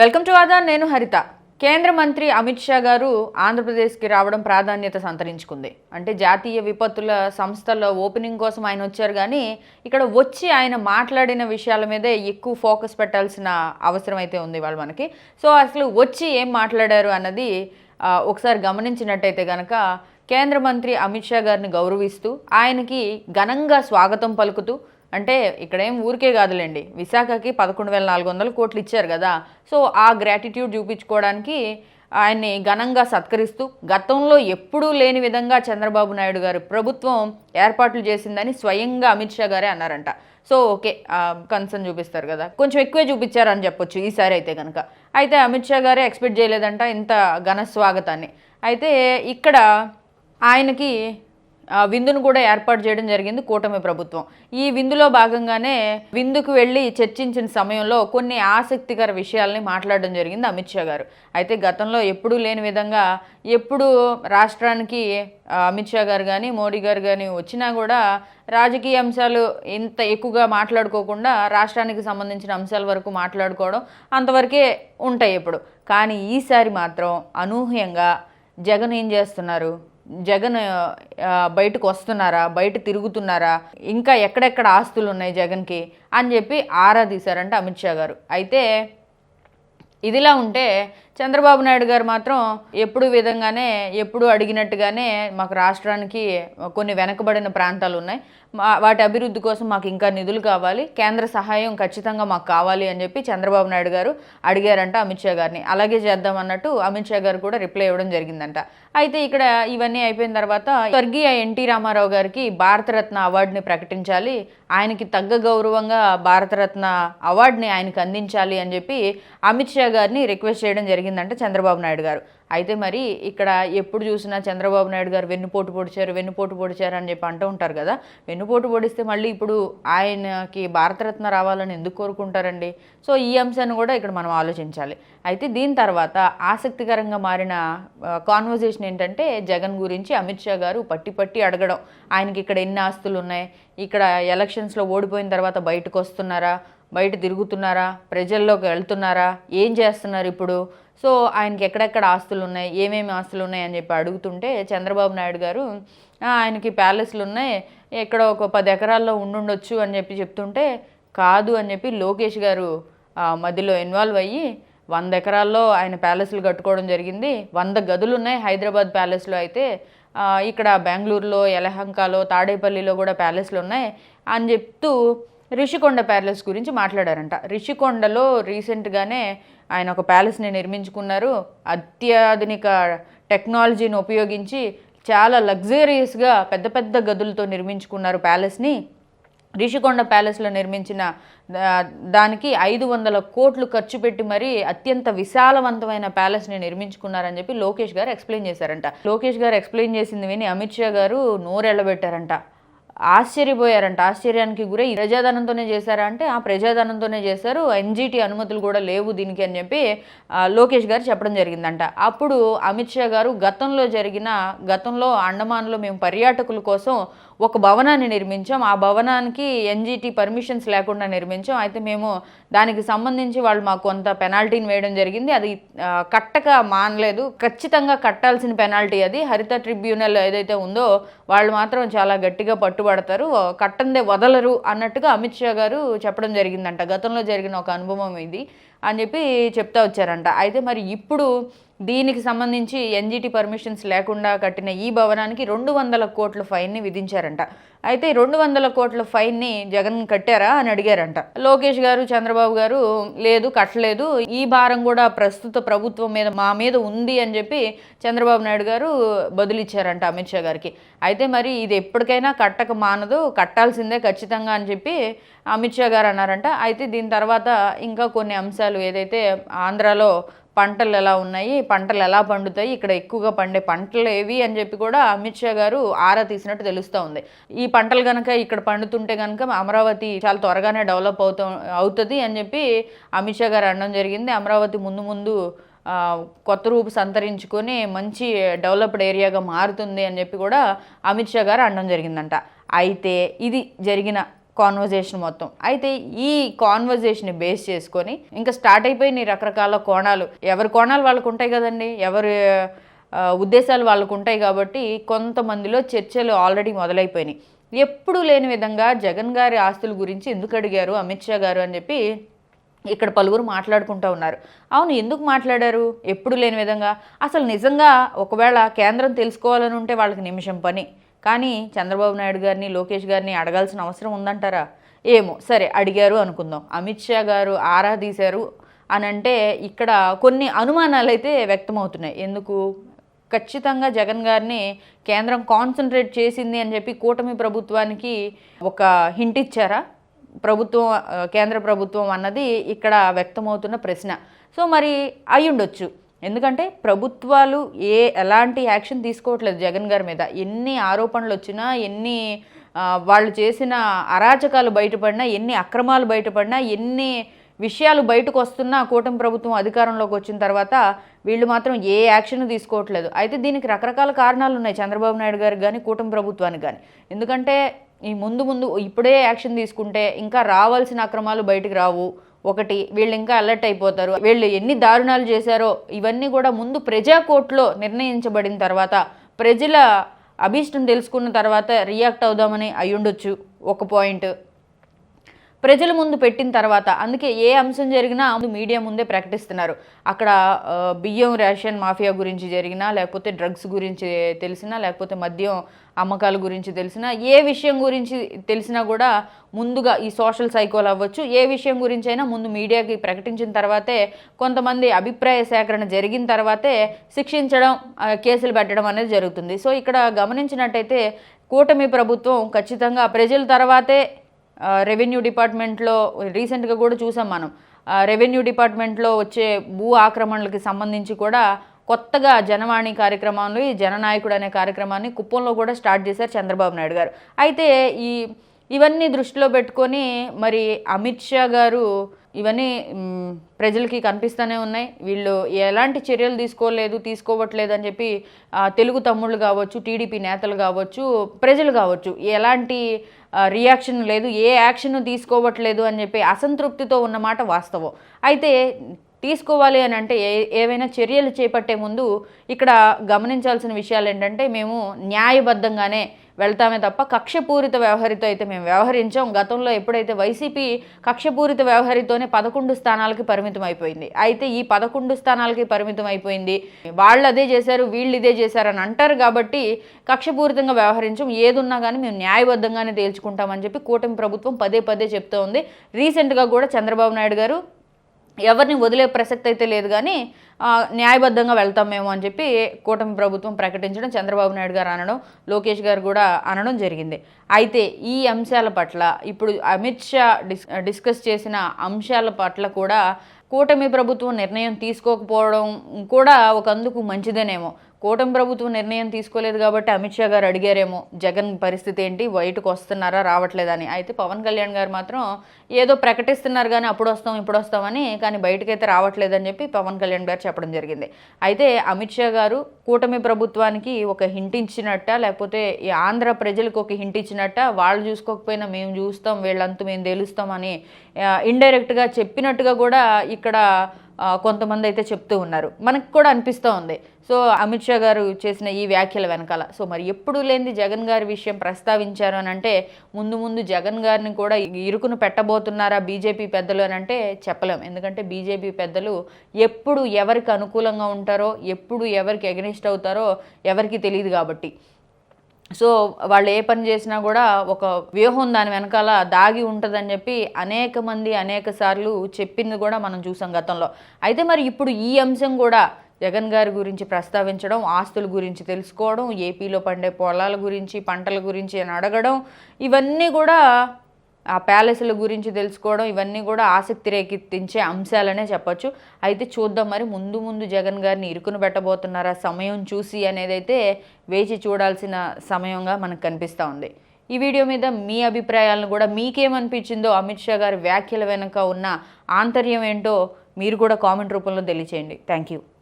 Welcome to Aadan నేను హరిత. కేంద్ర మంత్రి అమిత్ షా గారు ఆంధ్రప్రదేశ్కి రావడం ప్రాధాన్యత సంతరించుకుంది. అంటే జాతీయ విపత్తుల సంస్థల ఓపెనింగ్ కోసం ఆయన వచ్చారు కానీ ఇక్కడ వచ్చి ఆయన మాట్లాడిన విషయాల మీదే ఎక్కువ ఫోకస్ పెట్టాల్సిన అవసరం అయితే ఉంది వాళ్ళు మనకి. సో అసలు వచ్చి ఏం మాట్లాడారు అన్నది ఒకసారి గమనించినట్టయితే కనుక కేంద్ర మంత్రి అమిత్ షా గారిని గౌరవిస్తూ ఆయనకి ఘనంగా స్వాగతం పలుకుతూ అంటే ఇక్కడేం ఊరికే కాదులేండి. విశాఖకి పదకొండు వేల నాలుగు వందల కోట్లు ఇచ్చారు కదా. సో ఆ గ్రాటిట్యూడ్ చూపించుకోవడానికి ఆయన్ని ఘనంగా సత్కరిస్తూ గతంలో ఎప్పుడూ లేని విధంగా చంద్రబాబు నాయుడు గారు ప్రభుత్వం ఏర్పాట్లు చేసిందని స్వయంగా అమిత్ షా గారే అన్నారంట. సో ఓకే కన్సర్న్ చూపిస్తారు కదా. కొంచెం ఎక్కువే చూపించారని చెప్పొచ్చు ఈసారి అయితే కనుక అయితే అమిత్ షా గారే ఎక్స్పెక్ట్ చేయలేదంట ఇంత ఘన స్వాగతాన్ని. అయితే ఇక్కడ ఆయనకి విందును కూడా ఏర్పాటు చేయడం జరిగింది కూటమి ప్రభుత్వం. ఈ విందులో భాగంగానే విందుకు వెళ్ళి చర్చించిన సమయంలో కొన్ని ఆసక్తికర విషయాల్ని మాట్లాడడం జరిగింది అమిత్ షా గారు. అయితే గతంలో ఎప్పుడూ లేని విధంగా ఎప్పుడు రాష్ట్రానికి అమిత్ షా గారు కానీ మోడీ గారు కానీ వచ్చినా కూడా రాజకీయ అంశాలు ఇంత ఎక్కువగా మాట్లాడుకోకుండా రాష్ట్రానికి సంబంధించిన అంశాల వరకు మాట్లాడుకోవడం అంతవరకే ఉంటాయి ఇప్పుడు కానీ ఈసారి మాత్రం అనూహ్యంగా జగన్ ఏం చేస్తున్నారు? జగన్ బయటకు వస్తున్నారా? బయట తిరుగుతున్నారా? ఇంకా ఎక్కడెక్కడ ఆస్తులు ఉన్నాయి జగన్కి? అని చెప్పి ఆరా తీశారంట అమిత్ షా గారు. అయితే ఇదిలా ఉంటే చంద్రబాబు నాయుడు గారు మాత్రం ఎప్పుడు విధంగానే ఎప్పుడు అడిగినట్టుగానే మాకు రాష్ట్రానికి కొన్ని వెనకబడిన ప్రాంతాలు ఉన్నాయి. వాటి అభివృద్ధి కోసం మాకు ఇంకా నిధులు కావాలి. కేంద్ర సహాయం ఖచ్చితంగా మాకు కావాలి అని చెప్పి చంద్రబాబు నాయుడు గారు అడిగారంట అమిత్ షా గారిని. అలాగే చేద్దాం అన్నట్టు అమిత్ షా గారు కూడా రిప్లై ఇవ్వడం జరిగిందంట. అయితే ఇక్కడ ఇవన్నీ అయిపోయిన తర్వాత స్వర్గీయ ఎన్టీ రామారావు గారికి భారతరత్న అవార్డుని ప్రకటించాలి. ఆయనకి తగ్గ గౌరవంగా భారతరత్న అవార్డుని ఆయనకు అందించాలి అని చెప్పి అమిత్ షా గారిని రిక్వెస్ట్ చేయడం జరిగింది. జరిగిందంటే చంద్రబాబు నాయుడు గారు. అయితే మరి ఇక్కడ ఎప్పుడు చూసినా చంద్రబాబు నాయుడు గారు వెన్నుపోటు పొడిచారు వెన్నుపోటు పొడిచారు అని చెప్పి అంటూ ఉంటారు కదా. వెన్నుపోటు పొడిస్తే మళ్ళీ ఇప్పుడు ఆయనకి భారతరత్న రావాలని ఎందుకు కోరుకుంటారండి? సో ఈ అంశాన్ని కూడా ఇక్కడ మనం ఆలోచించాలి. అయితే దీని తర్వాత ఆసక్తికరంగా మారిన కాన్వర్జేషన్ ఏంటంటే జగన్ గురించి అమిత్ షా గారు పట్టి పట్టి అడగడం. ఆయనకి ఇక్కడ ఎన్ని ఆస్తులు ఉన్నాయి ఇక్కడ ఎలక్షన్స్లో ఓడిపోయిన తర్వాత బయటకు వస్తున్నారా? బయట తిరుగుతున్నారా? ప్రజల్లోకి వెళ్తున్నారా? ఏం చేస్తున్నారు ఇప్పుడు? సో ఆయనకి ఎక్కడెక్కడ ఆస్తులు ఉన్నాయి ఏమేమి ఆస్తులు ఉన్నాయి అని చెప్పి అడుగుతుంటే చంద్రబాబు నాయుడు గారు ఆయనకి ప్యాలెస్లు ఉన్నాయి ఎక్కడ ఒక పది ఎకరాల్లో ఉండుండొచ్చు అని చెప్పి చెప్తుంటే కాదు అని చెప్పి లోకేష్ గారు మధ్యలో ఇన్వాల్వ్ అయ్యి వంద ఎకరాల్లో ఆయన ప్యాలెస్లు కట్టుకోవడం జరిగింది. వంద గదులు ఉన్నాయి హైదరాబాద్ ప్యాలెస్లో అయితే. ఇక్కడ బెంగళూరులో యలహంకలో తాడేపల్లిలో కూడా ప్యాలెస్లు ఉన్నాయి అని చెప్తూ రిషికొండ ప్యాలెస్ గురించి మాట్లాడారంట. రిషికొండలో రీసెంట్గానే ఆయన ఒక ప్యాలెస్ని నిర్మించుకున్నారు. అత్యాధునిక టెక్నాలజీని ఉపయోగించి చాలా లగ్జరియస్గా పెద్ద పెద్ద గదులతో నిర్మించుకున్నారు ప్యాలెస్ని. రిషికొండ ప్యాలెస్లో నిర్మించిన దా- దానికి ఐదు వందల కోట్లు ఖర్చు పెట్టి మరీ అత్యంత విశాలవంతమైన ప్యాలెస్ని నిర్మించుకున్నారని చెప్పి లోకేష్ గారు ఎక్స్ప్లెయిన్ చేశారంట. లోకేష్ గారు ఎక్స్ప్లెయిన్ చేసింది విని అమిత్ షా గారు నోరెళ్ళబెట్టారంట. ఆశ్చర్యపోయారంట. ఆశ్చర్యానికి గురై ప్రజాధనంతోనే చేశారా అంటే ఆ ప్రజాధనంతోనే చేశారు. ఎన్జీటీ అనుమతులు కూడా లేవు దీనికి అని చెప్పి లోకేష్ గారు చెప్పడం జరిగిందంట. అప్పుడు అమిత్ షా గారు గతంలో జరిగిన గతంలో అండమాన్లో మేము పర్యాటకుల కోసం ఒక భవనాన్ని నిర్మించాం. ఆ భవనానికి ఎన్జీటీ పర్మిషన్స్ లేకుండా నిర్మించాం. అయితే మేము దానికి సంబంధించి వాళ్ళు మాకు కొంత పెనాల్టీని వేయడం జరిగింది. అది కట్టక మానలేదు. ఖచ్చితంగా కట్టాల్సిన పెనాల్టీ అది. హరిత ట్రిబ్యునల్ ఏదైతే ఉందో వాళ్ళు మాత్రం చాలా గట్టిగా పట్టుబడతారు. కట్టందే వదలరు అన్నట్టుగా అమిత్ షా గారు చెప్పడం జరిగిందంట. గతంలో జరిగిన ఒక అనుభవం ఇది అని చెప్పి చెప్తా వచ్చారంట. అయితే మరి ఇప్పుడు దీనికి సంబంధించి ఎన్జిటి పర్మిషన్స్ లేకుండా కట్టిన ఈ భవనానికి రెండు వందల కోట్ల ఫైన్ని విధించారంట. అయితే రెండు వందల కోట్ల ఫైన్ని జగన్ కట్టారా అని అడిగారంట. లోకేష్ గారు చంద్రబాబు గారు లేదు కట్టలేదు. ఈ భారం కూడా ప్రస్తుత ప్రభుత్వం మీద మా మీద ఉంది అని చెప్పి చంద్రబాబు నాయుడు గారు బదులిచ్చారంట అమిత్ షా గారికి. అయితే మరి ఇది ఎప్పటికైనా కట్టక మానదు కట్టాల్సిందే ఖచ్చితంగా అని చెప్పి అమిత్ షా గారు అన్నారంట. అయితే దీని తర్వాత ఇంకా కొన్ని అంశాలు ఏదైతే ఆంధ్రాలో పంటలు ఎలా ఉన్నాయి పంటలు ఎలా పండుతాయి ఇక్కడ ఎక్కువగా పండే పంటలు ఏవి అని చెప్పి కూడా అమిత్ షా గారు ఆరా తీసినట్టు తెలుస్తూ ఉంది. ఈ పంటలు కనుక ఇక్కడ పండుతుంటే కనుక అమరావతి చాలా త్వరగానే డెవలప్ అవుతూ అవుతుంది అని చెప్పి అమిత్ షా గారు అనడం జరిగింది. అమరావతి ముందు ముందు కొత్త రూపు సంతరించుకొని మంచి డెవలప్డ్ ఏరియాగా మారుతుంది అని చెప్పి కూడా అమిత్ షా గారు అనడం జరిగిందంట. అయితే ఇది జరిగిన కాన్వర్జేషన్ మొత్తం. అయితే ఈ కాన్వర్జేషన్ బేస్ చేసుకొని ఇంకా స్టార్ట్ అయిపోయినాయి రకరకాల కోణాలు. ఎవరి కోణాలు వాళ్ళకు ఉంటాయి కదండి? ఎవరి ఉద్దేశాలు వాళ్ళకు ఉంటాయి కాబట్టి కొంతమందిలో చర్చలు ఆల్రెడీ మొదలైపోయినాయి. ఎప్పుడు లేని విధంగా జగన్ గారి ఆస్తుల గురించి ఎందుకు అడిగారు అమిత్ షా గారు అని చెప్పి ఇక్కడ పలువురు మాట్లాడుకుంటూ ఉన్నారు. అవును ఎందుకు మాట్లాడారు? ఎప్పుడు లేని విధంగా. అసలు నిజంగా ఒకవేళ కేంద్రం తెలుసుకోవాలని ఉంటే వాళ్ళకి నిమిషం పని. కానీ చంద్రబాబు నాయుడు గారిని లోకేష్ గారిని అడగాల్సిన అవసరం ఉందంటారా? ఏమో. సరే అడిగారు అనుకుందాం. అమిత్ షా గారు ఆరా తీశారు అని అంటే ఇక్కడ కొన్ని అనుమానాలు అయితే వ్యక్తమవుతున్నాయి. ఎందుకు? ఖచ్చితంగా జగన్ గారిని కేంద్రం కాన్సన్ట్రేట్ చేసింది అని చెప్పి కూటమి ప్రభుత్వానికి ఒక హింట్ ఇచ్చారా? ప్రభుత్వం కేంద్ర ప్రభుత్వం అన్నది ఇక్కడ వ్యక్తమవుతున్న ప్రశ్న. సో మరి అయ్యుండొచ్చు. ఎందుకంటే ప్రభుత్వాలు ఏ ఎలాంటి యాక్షన్ తీసుకోవట్లేదు జగన్ గారి మీద. ఎన్ని ఆరోపణలు వచ్చినా ఎన్ని వాళ్ళు చేసిన అరాచకాలు బయటపడినా ఎన్ని అక్రమాలు బయటపడినా ఎన్ని విషయాలు బయటకు వస్తున్నా కూటమి ప్రభుత్వం అధికారంలోకి వచ్చిన తర్వాత వీళ్ళు మాత్రం ఏ యాక్షన్ తీసుకోవట్లేదు. అయితే దీనికి రకరకాల కారణాలు ఉన్నాయి చంద్రబాబు నాయుడు గారికి కానీ కూటమి ప్రభుత్వానికి కానీ ఎందుకంటే ఈ ముందు ముందు ఇప్పుడే యాక్షన్ తీసుకుంటే ఇంకా రావాల్సిన అక్రమాలు బయటకు రావు. ఒకటి వీళ్ళు ఇంకా అలర్ట్ అయిపోతారు. వీళ్ళు ఎన్ని దారుణాలు చేశారో ఇవన్నీ కూడా ముందు ప్రజా కోర్టులో నిర్ణయించబడిన తర్వాత ప్రజల అభీష్టం తెలుసుకున్న తర్వాత రియాక్ట్ అవుదామని అయ్యుండొచ్చు. ఒక పాయింట్. ప్రజల ముందు పెట్టిన తర్వాత అందుకే ఏ అంశం జరిగినా ముందు మీడియా ముందే ప్రకటిస్తున్నారు. అక్కడ బియ్యం రేషన్ మాఫియా గురించి జరిగినా లేకపోతే డ్రగ్స్ గురించి తెలిసినా లేకపోతే మద్యం అమ్మకాల గురించి తెలిసినా ఏ విషయం గురించి తెలిసినా కూడా ముందుగా ఈ సోషల్ సైకోలు అవ్వచ్చు. ఏ విషయం గురించి అయినా ముందు మీడియాకి ప్రకటించిన తర్వాతే కొంతమంది అభిప్రాయ సేకరణ జరిగిన తర్వాతే శిక్షించడం కేసులు పెట్టడం అనేది జరుగుతుంది. సో ఇక్కడ గమనించినట్టయితే కూటమి ప్రభుత్వం ఖచ్చితంగా ప్రజల తర్వాతే రెవెన్యూ డిపార్ట్మెంట్లో రీసెంట్గా కూడా చూసాం మనం. రెవెన్యూ డిపార్ట్మెంట్లో వచ్చే భూ ఆక్రమణలకి సంబంధించి కూడా కొత్తగా జనవాణి కార్యక్రమంలో ఈ జననాయకుడు అనే కార్యక్రమాన్ని కుప్పంలో కూడా స్టార్ట్ చేశారు చంద్రబాబు నాయుడు గారు. అయితే ఈ ఇవన్నీ దృష్టిలో పెట్టుకొని మరి అమిత్ షా గారు ఇవన్నీ ప్రజలకి కనిపిస్తూనే ఉన్నాయి. వీళ్ళు ఎలాంటి చర్యలు తీసుకోలేదు తీసుకోవట్లేదు అని చెప్పి తెలుగు తమ్ముళ్ళు కావచ్చు టీడీపీ నేతలు కావచ్చు ప్రజలు కావచ్చు ఎలాంటి రియాక్షన్ లేదు ఏ యాక్షన్ తీసుకోవట్లేదు అని చెప్పి అసంతృప్తితో ఉన్నమాట వాస్తవం. అయితే తీసుకోవాలి అని అంటే ఏ ఏవైనా చర్యలు చేపట్టే ముందు ఇక్కడ గమనించాల్సిన విషయాలు ఏంటంటే మేము న్యాయబద్ధంగానే వెళ్తామే తప్ప కక్షపూరిత వ్యవహరితో అయితే మేము వ్యవహరించాం. గతంలో ఎప్పుడైతే వైసీపీ కక్షపూరిత వ్యవహరితోనే పదకొండు స్థానాలకి పరిమితం అయిపోయింది అయితే ఈ పదకొండు స్థానాలకి పరిమితం అయిపోయింది వాళ్ళు అదే చేశారు వీళ్ళు ఇదే చేశారని అంటారు కాబట్టి కక్షపూరితంగా వ్యవహరించాం. ఏదున్నా కానీ మేము న్యాయబద్ధంగానే తేల్చుకుంటామని చెప్పి కూటమి ప్రభుత్వం పదే పదే చెప్తూ ఉంది రీసెంట్గా కూడా చంద్రబాబు నాయుడు గారు ఎవరిని వదిలే ప్రసక్తి అయితే లేదు కానీ న్యాయబద్ధంగా వెళ్తాం మేము అని చెప్పి కూటమి ప్రభుత్వం ప్రకటించడం చంద్రబాబు నాయుడు గారు అనడం లోకేష్ గారు కూడా అనడం జరిగింది. అయితే ఈ అంశాల పట్ల ఇప్పుడు అమిత్ షా డిస్ డిస్కస్ చేసిన అంశాల పట్ల కూడా కూటమి ప్రభుత్వం నిర్ణయం తీసుకోకపోవడం కూడా ఒక అందుకు మంచిదేనేమో. కూటమి ప్రభుత్వం నిర్ణయం తీసుకోలేదు కాబట్టి అమిత్ షా గారు అడిగారేమో జగన్ పరిస్థితి ఏంటి బయటకు వస్తున్నారా రావట్లేదని. అయితే పవన్ కళ్యాణ్ గారు మాత్రం ఏదో ప్రకటిస్తున్నారు కానీ అప్పుడు వస్తాం ఇప్పుడు వస్తామని కానీ బయటకైతే రావట్లేదని చెప్పి పవన్ కళ్యాణ్ గారు చెప్పడం జరిగింది. అయితే అమిత్ షా గారు కూటమి ప్రభుత్వానికి ఒక హింట్ ఇచ్చినట్ట లేకపోతే ఈ ఆంధ్ర ప్రజలకు ఒక హింట్ ఇచ్చినట్ట వాళ్ళు చూసుకోకపోయినా మేము చూస్తాం వీళ్ళంతా మేము తెలుస్తామని ఇండైరెక్ట్గా చెప్పినట్టుగా కూడా ఇక్కడ కొంతమంది అయితే చెప్తూ ఉన్నారు. మనకు కూడా అనిపిస్తూ ఉంది. సో అమిత్ షా గారు చేసిన ఈ వ్యాఖ్యల వెనకాల. సో మరి ఎప్పుడు లేనిది జగన్ గారి విషయం ప్రస్తావించారు అని అంటే ముందు ముందు జగన్ గారిని కూడా ఇరుకును పెట్టబోతున్నారా బీజేపీ పెద్దలు అని అంటే చెప్పలేం. ఎందుకంటే బీజేపీ పెద్దలు ఎప్పుడు ఎవరికి అనుకూలంగా ఉంటారో ఎప్పుడు ఎవరికి ఎగనిస్ట్ అవుతారో ఎవరికి తెలియదు కాబట్టి. సో వాళ్ళు ఏ పని చేసినా కూడా ఒక వ్యూహం దాని వెనకాల దాగి ఉంటుందని చెప్పి అనేక మంది అనేక సార్లు చెప్పింది కూడా మనం చూసాం గతంలో. అయితే మరి ఇప్పుడు ఈ అంశం కూడా జగన్ గారి గురించి ప్రస్తావించడం ఆస్తుల గురించి తెలుసుకోవడం ఏపీలో పండే పొలాల గురించి పంటల గురించి అని అడగడం ఇవన్నీ కూడా ఆ ప్యాలెస్ల గురించి తెలుసుకోవడం ఇవన్నీ కూడా ఆసక్తి రేకెత్తించే అంశాలనే చెప్పొచ్చు. అయితే చూద్దాం మరి ముందు ముందు జగన్ గారిని ఇరుకును పెట్టబోతున్నారా? సమయం చూసి అనేది అయితే వేచి చూడాల్సిన సమయంగా మనకు కనిపిస్తూ ఉంది. ఈ వీడియో మీద మీ అభిప్రాయాలను కూడా మీకేమనిపించిందో అమిత్ షా గారి వ్యాఖ్యల వెనుక ఉన్న ఆంతర్యం ఏంటో మీరు కూడా కామెంట్ రూపంలో తెలియచేయండి. Thank you.